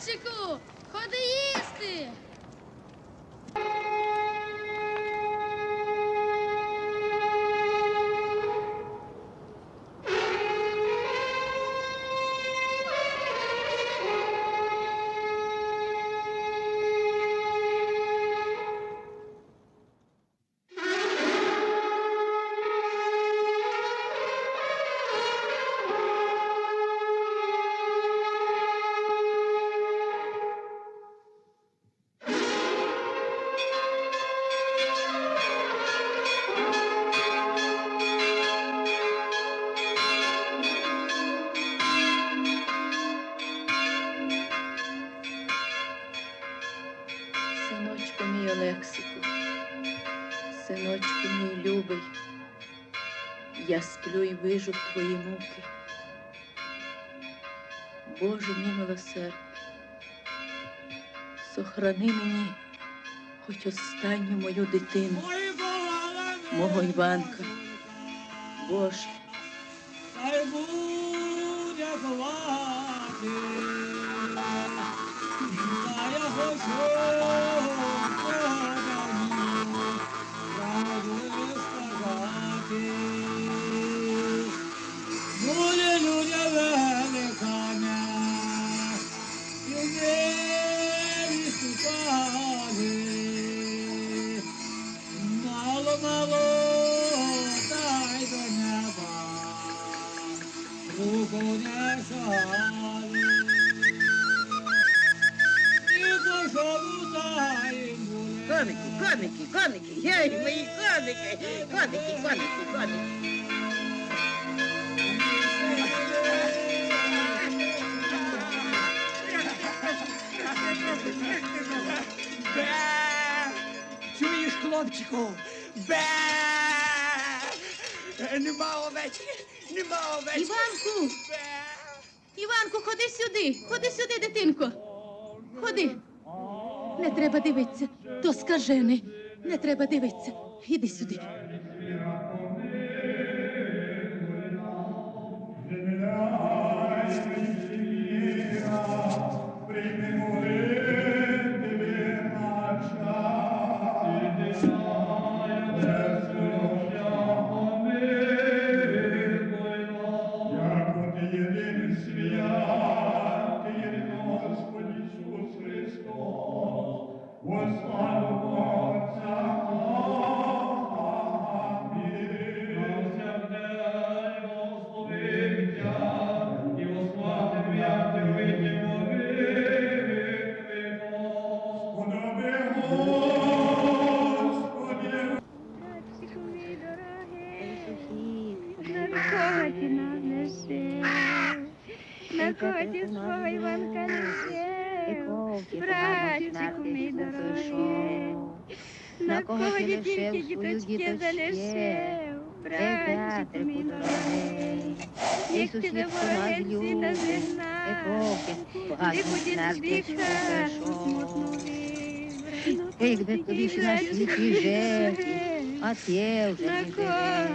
Хлопчику, ходи їсти. Синочку мій Олексику, синочку мій любий, я сплю і вижу твої муки. Боже мій милосердний, сохрани мені хоч останню мою дитину, мого Іванка. Боже, Коники, коники, коники, ей, мої коники, коники, коники, коники. Бе! Чуєш, хлопчику? Бе! Нема овечки, нема овечки. Іванку, Бе! Іванку, ходи сюди, ходи сюди, дитинко. Ходи. Не треба дивитися, то скажений. Не треба дивитися. Іди сюди. Яко What's our Lord's our Lord. На кого ти тільки діточки залишив? Братчику мій дорогий, як тебе вороги світа зігнав, ти ходиш віка, смутну Якби тобі ще на світі жити, а ти вже На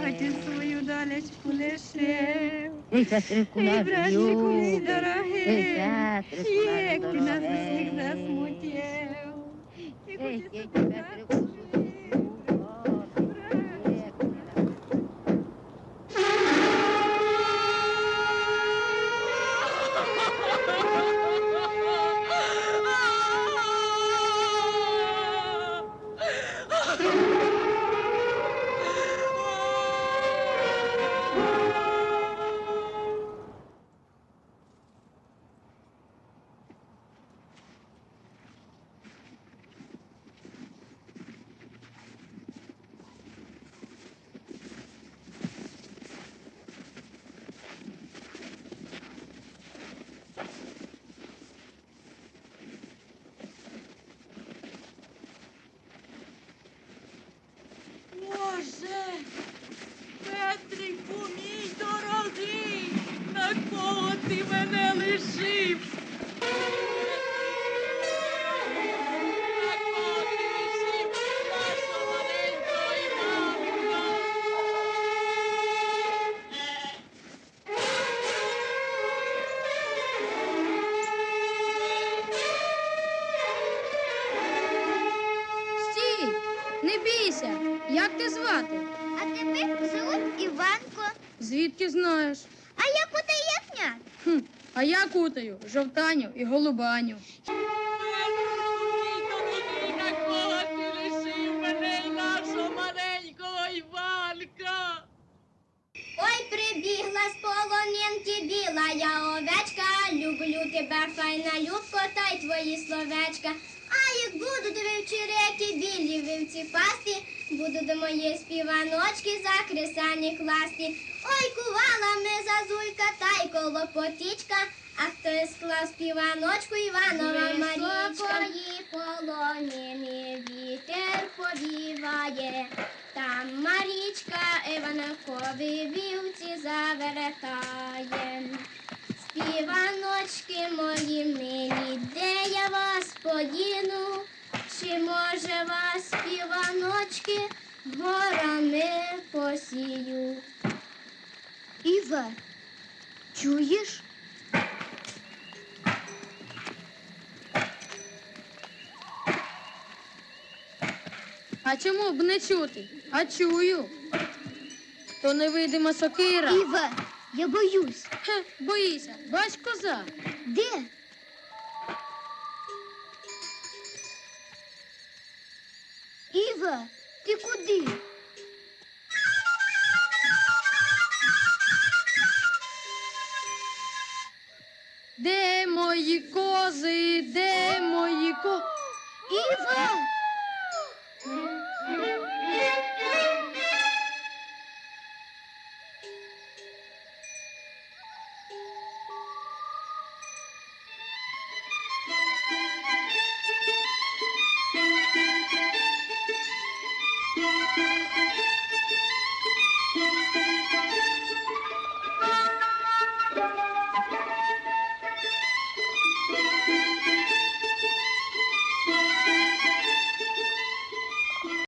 не ти живеш. свою долечку лишив? Ей, сестринку Ей, наш братчику мій дорогий, ей, як ти нас усіх засмутив. Ти Ей, хочеш Brother. Сказати, Як ти звати? А тебе зовут Іванко. Звідки знаєш? А я кутаєтня. Хм, а я кутаю жовтаню і голубаню. Ой, прибігла з полонинки біла я овечка. Люблю тебе, файна любко, та й твої словечка. Як буду до вівчі реки, білі вівці пасти, буду до моєї співаночки за кресані класти. Ой, кувала ми зазулька, та й колопотічка, а хто склав співаночку Іванова Марічка. полонини вітер повіває, там Марічка Іванкові вівці завертає. Співаночки мої горами посію? Іва, чуєш? А чому б не чути? А чую. То невидима сокира. Іва, я боюсь. Хе, боїся, бач коза. Де? Іва, ти куди? Де мої кози? Де мої ко... Іва, Música